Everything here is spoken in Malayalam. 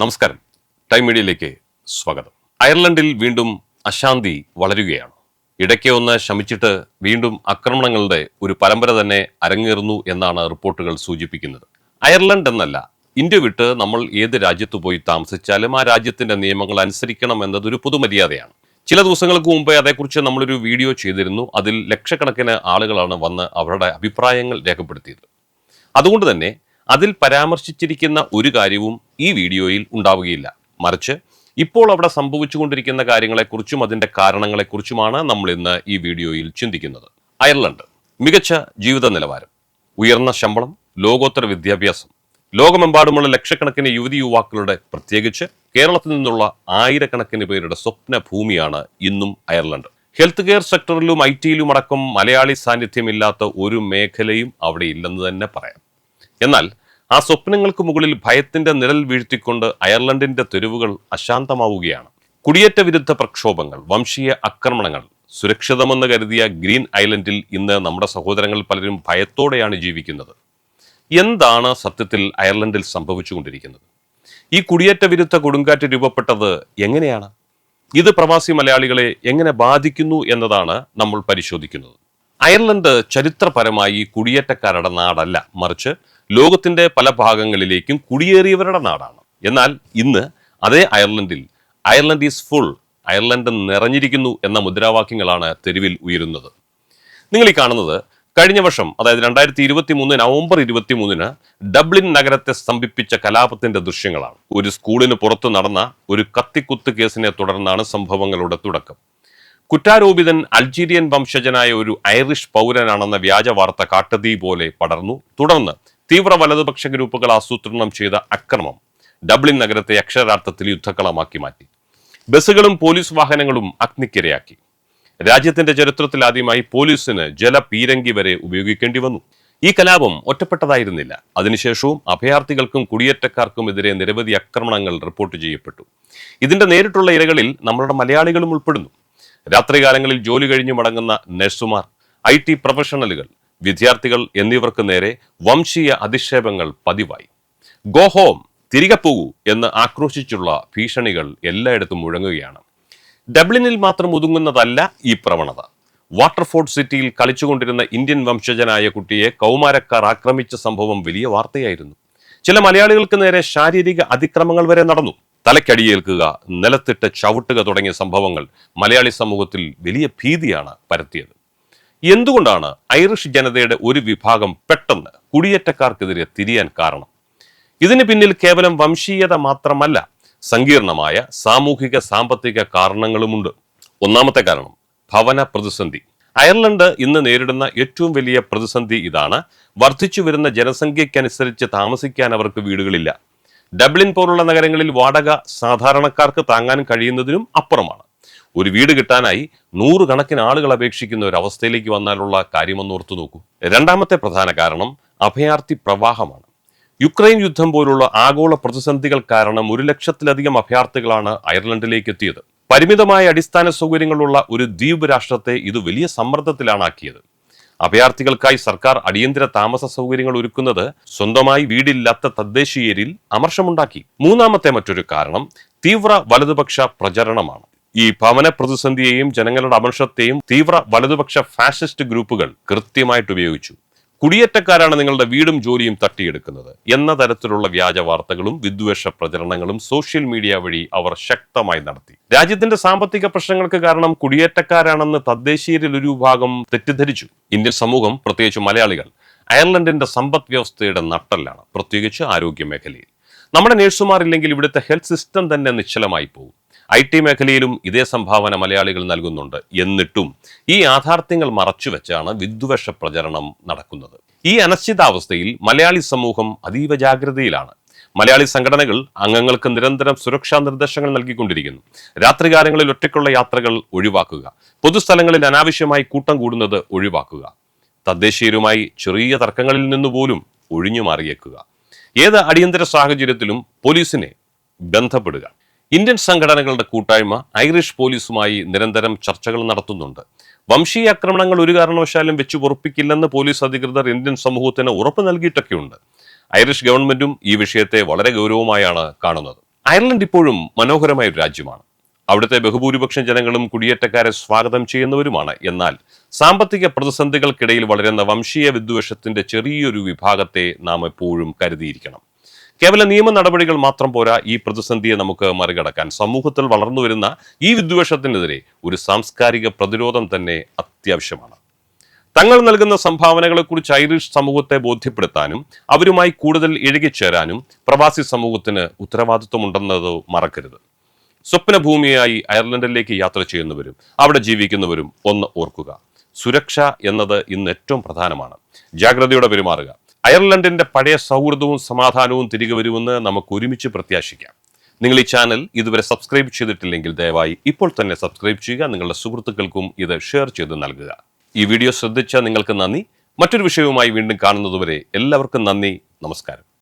നമസ്കാരം. ടൈം മീഡിയയിലേക്ക് സ്വാഗതം. അയർലൻഡിൽ വീണ്ടും അശാന്തി വളരുകയാണ്. ഇടയ്ക്ക് ഒന്ന് ശമിച്ചിട്ട് വീണ്ടും ആക്രമണങ്ങളുടെ ഒരു പരമ്പര തന്നെ അരങ്ങേറുന്നു എന്നാണ് റിപ്പോർട്ടുകൾ സൂചിപ്പിക്കുന്നത്. അയർലൻഡ് എന്നല്ല ഇന്ത്യ വിട്ട് നമ്മൾ ഏത് രാജ്യത്ത് പോയി താമസിച്ചാലും ആ രാജ്യത്തിന്റെ നിയമങ്ങൾ അനുസരിക്കണം എന്നതൊരു പൊതുമര്യാദയാണ്. ചില ദിവസങ്ങൾക്ക് മുമ്പേ അതേക്കുറിച്ച് നമ്മളൊരു വീഡിയോ ചെയ്തിരുന്നു. അതിൽ ലക്ഷക്കണക്കിന് ആളുകളാണ് വന്ന് അവരുടെ അഭിപ്രായങ്ങൾ രേഖപ്പെടുത്തിയത്. അതുകൊണ്ട് തന്നെ അതിൽ പരാമർശിച്ചിരിക്കുന്ന ഒരു കാര്യവും ഈ വീഡിയോയിൽ ഉണ്ടാവുകയില്ല. മറിച്ച് ഇപ്പോൾ അവിടെ സംഭവിച്ചുകൊണ്ടിരിക്കുന്ന കാര്യങ്ങളെക്കുറിച്ചും അതിന്റെ കാരണങ്ങളെക്കുറിച്ചുമാണ് നമ്മൾ ഇന്ന് ഈ വീഡിയോയിൽ ചിന്തിക്കുന്നത്. അയർലൻഡ് മികച്ച ജീവിത നിലവാരം ഉയർന്ന ശമ്പളം ലോകോത്തര വിദ്യാഭ്യാസം ലോകമെമ്പാടുമുള്ള ലക്ഷക്കണക്കിന് യുവതി യുവാക്കളുടെ പ്രത്യേകിച്ച് കേരളത്തിൽ നിന്നുള്ള ആയിരക്കണക്കിന് പേരുടെ സ്വപ്ന ഭൂമിയാണ് ഇന്നും അയർലൻഡ്. ഹെൽത്ത് കെയർ സെക്ടറിലും ഐ ടിയിലും അടക്കം മലയാളി സാന്നിധ്യമില്ലാത്ത ഒരു മേഖലയും അവിടെ ഇല്ലെന്ന് തന്നെ പറയാം. എന്നാൽ ആ സ്വപ്നങ്ങൾക്ക് മുകളിൽ ഭയത്തിന്റെ നിഴൽ വീഴ്ത്തിക്കൊണ്ട് അയർലൻഡിന്റെ തെരുവുകൾ അശാന്തമാവുകയാണ്. കുടിയേറ്റ വിരുദ്ധ പ്രക്ഷോഭങ്ങൾ വംശീയ ആക്രമണങ്ങൾ സുരക്ഷിതമെന്ന് കരുതിയ ഗ്രീൻ ഐലൻഡിൽ ഇന്ന് നമ്മുടെ സഹോദരങ്ങൾ പലരും ഭയത്തോടെയാണ് ജീവിക്കുന്നത്. എന്താണ് സത്യത്തിൽ അയർലൻഡിൽ സംഭവിച്ചുകൊണ്ടിരിക്കുന്നത്? ഈ കുടിയേറ്റ വിരുദ്ധ കൊടുങ്കാറ്റ് രൂപപ്പെട്ടത് എങ്ങനെയാണ്? ഇത് പ്രവാസി മലയാളികളെ എങ്ങനെ ബാധിക്കുന്നു എന്നതാണ് നമ്മൾ പരിശോധിക്കുന്നത്. അയർലൻഡ് ചരിത്രപരമായി കുടിയേറ്റക്കാരുടെ നാടല്ല മറിച്ച് ലോകത്തിന്റെ പല ഭാഗങ്ങളിലേക്കും കുടിയേറിയവരുടെ നാടാണ്. എന്നാൽ ഇന്ന് അതേ അയർലൻഡിൽ അയർലൻഡ് ഈസ് ഫുൾ അയർലൻഡ് നിറഞ്ഞിരിക്കുന്നു എന്ന മുദ്രാവാക്യങ്ങളാണ് തെരുവിൽ ഉയരുന്നത്. നിങ്ങൾ ഈ കാണുന്നത് കഴിഞ്ഞ വർഷം അതായത് രണ്ടായിരത്തി ഇരുപത്തി മൂന്ന് നവംബർ ഇരുപത്തി മൂന്നിന് ഡബ്ലിൻ നഗരത്തെ സ്തംഭിപ്പിച്ച കലാപത്തിന്റെ ദൃശ്യങ്ങളാണ്. ഒരു സ്കൂളിന് പുറത്ത് നടന്ന ഒരു കത്തിക്കുത്ത് കേസിനെ തുടർന്നാണ് സംഭവങ്ങളുടെ തുടക്കം. കുറ്റാരോപിതൻ അൾജീരിയൻ വംശജനായ ഒരു ഐറിഷ് പൗരനാണെന്ന വ്യാജ വാർത്ത കാട്ടുതീ പോലെ പടർന്നു. തുടർന്ന് തീവ്ര വലതുപക്ഷ ഗ്രൂപ്പുകൾ ആസൂത്രണം ചെയ്ത അക്രമം ഡബ്ലിൻ നഗരത്തെ അക്ഷരാർത്ഥത്തിൽ യുദ്ധക്കളമാക്കി മാറ്റി. ബസ്സുകളും പോലീസ് വാഹനങ്ങളും അഗ്നിക്കിരയാക്കി. രാജ്യത്തിന്റെ ചരിത്രത്തിൽ ആദ്യമായി പോലീസിന് ജലപീരങ്കി വരെ ഉപയോഗിക്കേണ്ടി വന്നു. ഈ കലാപം ഒറ്റപ്പെട്ടതായിരുന്നില്ല. അതിനുശേഷവും അഭയാർത്ഥികൾക്കും കുടിയേറ്റക്കാർക്കും എതിരെ നിരവധി ആക്രമണങ്ങൾ റിപ്പോർട്ട് ചെയ്യപ്പെട്ടു. ഇതിന്റെ നേരിട്ടുള്ള ഇരകളിൽ നമ്മളുടെ മലയാളികളും ഉൾപ്പെടുന്നു. രാത്രികാലങ്ങളിൽ ജോലി കഴിഞ്ഞു മടങ്ങുന്ന നഴ്സുമാർ ഐ ടി പ്രൊഫഷണലുകൾ വിദ്യാർത്ഥികൾ എന്നിവർക്ക് നേരെ വംശീയ അധിക്ഷേപങ്ങൾ പതിവായി. ഗോ ഹോം തിരികെ പോകൂ എന്ന് ആക്രോശിച്ചുള്ള ഭീഷണികൾ എല്ലായിടത്തും മുഴങ്ങുകയാണ്. ഡബ്ലിനിൽ മാത്രം ഒതുങ്ങുന്നതല്ല ഈ പ്രവണത. വാട്ടർഫോർഡ് സിറ്റിയിൽ കളിച്ചുകൊണ്ടിരുന്ന ഇന്ത്യൻ വംശജനായ കുട്ടിയെ കൗമാരക്കാർ ആക്രമിച്ച സംഭവം വലിയ വാർത്തയായിരുന്നു. ചില മലയാളികൾക്ക് നേരെ ശാരീരിക അതിക്രമങ്ങൾ വരെ നടന്നു. തലക്കടിയേൽക്കുക നിലത്തിട്ട് ചവിട്ടുക തുടങ്ങിയ സംഭവങ്ങൾ മലയാളി സമൂഹത്തിൽ വലിയ ഭീതിയാണ് പരത്തിയത്. എന്തുകൊണ്ടാണ് ഐറിഷ് ജനതയുടെ ഒരു വിഭാഗം പെട്ടെന്ന് കുടിയേറ്റക്കാർക്കെതിരെ തിരിയാൻ കാരണം? ഇതിന് പിന്നിൽ കേവലം വംശീയത മാത്രമല്ല സങ്കീർണമായ സാമൂഹിക സാമ്പത്തിക കാരണങ്ങളുമുണ്ട്. ഒന്നാമത്തെ കാരണം ഭവന പ്രതിസന്ധി. അയർലൻഡ് ഇന്ന് നേരിടുന്ന ഏറ്റവും വലിയ പ്രതിസന്ധി ഇതാണ് വർദ്ധിച്ചു വരുന്ന ജനസംഖ്യയ്ക്കനുസരിച്ച് താമസിക്കാൻ അവർക്ക് വീടുകളില്ല. ഡബ്ലിൻ പോലുള്ള നഗരങ്ങളിൽ വാടക സാധാരണക്കാർക്ക് താങ്ങാൻ കഴിയുന്നതിനും അപ്പുറമാണ്. ഒരു വീട് കിട്ടാനായി നൂറുകണക്കിന് ആളുകൾ അപേക്ഷിക്കുന്ന ഒരു അവസ്ഥയിലേക്ക് വന്നാലുള്ള കാര്യമെന്ന് ഓർത്തു നോക്കൂ. രണ്ടാമത്തെ പ്രധാന കാരണം അഭയാർത്ഥി പ്രവാഹമാണ്. യുക്രൈൻ യുദ്ധം പോലുള്ള ആഗോള പ്രതിസന്ധികൾ കാരണം ഒരു ലക്ഷത്തിലധികം അഭയാർത്ഥികളാണ് അയർലൻഡിലേക്ക് എത്തിയത്. പരിമിതമായ അടിസ്ഥാന സൗകര്യങ്ങളുള്ള ഒരു ദ്വീപ് രാഷ്ട്രത്തെ ഇത് വലിയ സമ്മർദ്ദത്തിലാണ് ആക്കിയത് അഭയാർത്ഥികൾക്കായി സർക്കാർ അടിയന്തര താമസ സൗകര്യങ്ങൾ ഒരുക്കുന്നത് സ്വന്തമായി വീടില്ലാത്ത തദ്ദേശീയരിൽ അമർഷമുണ്ടാക്കി. മൂന്നാമത്തെ മറ്റൊരു കാരണം തീവ്ര വലതുപക്ഷ പ്രചരണമാണ്. ഈ ഭവന പ്രതിസന്ധിയെയും ജനങ്ങളുടെ അമർഷത്തെയും തീവ്ര വലതുപക്ഷ ഫാസിസ്റ്റ് ഗ്രൂപ്പുകൾ കൃത്യമായിട്ട് ഉപയോഗിച്ചു. കുടിയേറ്റക്കാരാണ് നിങ്ങളുടെ വീടും ജോലിയും തട്ടിയെടുക്കുന്നത്. എന്ന തരത്തിലുള്ള വ്യാജ വാർത്തകളും വിദ്വേഷ പ്രചരണങ്ങളും സോഷ്യൽ മീഡിയ വഴി അവർ ശക്തമായി നടത്തി. രാജ്യത്തിന്റെ സാമ്പത്തിക പ്രശ്നങ്ങൾക്ക് കാരണം കുടിയേറ്റക്കാരാണെന്ന് തദ്ദേശീയരിൽ ഒരു വിഭാഗം തെറ്റിദ്ധരിച്ചു. ഇന്ത്യൻ സമൂഹം പ്രത്യേകിച്ച് മലയാളികൾ അയർലൻഡിന്റെ സമ്പദ് വ്യവസ്ഥയുടെ നട്ടല്ലാണ് പ്രത്യേകിച്ച് ആരോഗ്യ മേഖലയിൽ. നമ്മുടെ നഴ്സുമാർ ഇല്ലെങ്കിൽ ഇവിടുത്തെ ഹെൽത്ത് സിസ്റ്റം തന്നെ നിശ്ചലമായി പോകും ഐ ടി മേഖലയിലും ഇതേ സംഭാവന മലയാളികൾ നൽകുന്നുണ്ട്. എന്നിട്ടും ഈ യാഥാർത്ഥ്യങ്ങൾ മറച്ചുവെച്ചാണ് വിദ്വേഷ പ്രചരണം നടക്കുന്നത്. ഈ അനിശ്ചിതാവസ്ഥയിൽ മലയാളി സമൂഹം അതീവ ജാഗ്രതയിലാണ്. മലയാളി സംഘടനകൾ അംഗങ്ങൾക്ക് നിരന്തരം സുരക്ഷാ നിർദ്ദേശങ്ങൾ നൽകിക്കൊണ്ടിരിക്കുന്നു. രാത്രികാലങ്ങളിൽ ഒറ്റയ്ക്കുള്ള യാത്രകൾ ഒഴിവാക്കുക. പൊതുസ്ഥലങ്ങളിൽ അനാവശ്യമായി കൂട്ടം കൂടുന്നത് ഒഴിവാക്കുക. തദ്ദേശീയരുമായി ചെറിയ തർക്കങ്ങളിൽ നിന്ന് പോലും ഒഴിഞ്ഞു മാറിയേക്കുക. ഏത് അടിയന്തര സാഹചര്യത്തിലും പോലീസിനെ ബന്ധപ്പെടുക. ഇന്ത്യൻ സംഘടനകളുടെ കൂട്ടായ്മ ഐറിഷ് പോലീസുമായി നിരന്തരം ചർച്ചകൾ നടത്തുന്നുണ്ട്. വംശീയ ആക്രമണങ്ങൾ ഒരു കാരണവശാലും വെച്ച് ഉറപ്പിക്കില്ലെന്ന് പോലീസ് അധികൃതർ ഇന്ത്യൻ സമൂഹത്തിന് ഉറപ്പ് നൽകിയിട്ടൊക്കെയുണ്ട്. ഐറിഷ് ഗവൺമെന്റും ഈ വിഷയത്തെ വളരെ ഗൗരവമായാണ് കാണുന്നത്. അയർലൻഡ് ഇപ്പോഴും മനോഹരമായ ഒരു രാജ്യമാണ്. അവിടുത്തെ ബഹുഭൂരിപക്ഷം ജനങ്ങളും കുടിയേറ്റക്കാരെ സ്വാഗതം ചെയ്യുന്നവരുമാണ്. എന്നാൽ സാമ്പത്തിക പ്രതിസന്ധികൾക്കിടയിൽ വളരുന്ന വംശീയ വിദ്വേഷത്തിന്റെ ചെറിയൊരു വിഭാഗത്തെ നാം എപ്പോഴും കരുതിയിരിക്കണം. കേവല നിയമ നടപടികൾ മാത്രം പോരാ ഈ പ്രതിസന്ധിയെ നമുക്ക് മറികടക്കാൻ. സമൂഹത്തിൽ വളർന്നു വരുന്ന ഈ വിദ്വേഷത്തിനെതിരെ ഒരു സാംസ്കാരിക പ്രതിരോധം തന്നെ അത്യാവശ്യമാണ്. തങ്ങൾ നൽകുന്ന സംഭാവനകളെക്കുറിച്ച് ഐറിഷ് സമൂഹത്തെ ബോധ്യപ്പെടുത്താനും അവരുമായി കൂടുതൽ ഇഴുകിച്ചേരാനും പ്രവാസി സമൂഹത്തിന് ഉത്തരവാദിത്വമുണ്ടെന്നത് മറക്കരുത്. സ്വപ്നഭൂമിയായി അയർലൻഡിലേക്ക് യാത്ര ചെയ്യുന്നവരും അവിടെ ജീവിക്കുന്നവരും ഒന്ന് ഓർക്കുക. സുരക്ഷ എന്നത് ഇന്ന് ഏറ്റവും പ്രധാനമാണ്. ജാഗ്രതയോടെ പെരുമാറുക. അയർലൻഡിന്റെ പഴയ സൗഹൃദവും സമാധാനവും തിരികെ വരുമെന്ന് നമുക്ക് ഒരുമിച്ച് പ്രത്യാശിക്കാം. നിങ്ങൾ ഈ ചാനൽ ഇതുവരെ സബ്സ്ക്രൈബ് ചെയ്തിട്ടില്ലെങ്കിൽ ദയവായി ഇപ്പോൾ തന്നെ സബ്സ്ക്രൈബ് ചെയ്യുക നിങ്ങളുടെ സുഹൃത്തുക്കൾക്കും ഇത് ഷെയർ ചെയ്ത് നൽകുക. ഈ വീഡിയോ ശ്രദ്ധിച്ച നിങ്ങൾക്ക് നന്ദി. മറ്റൊരു വിഷയവുമായി വീണ്ടും കാണുന്നതുവരെ എല്ലാവർക്കും നന്ദി. നമസ്കാരം.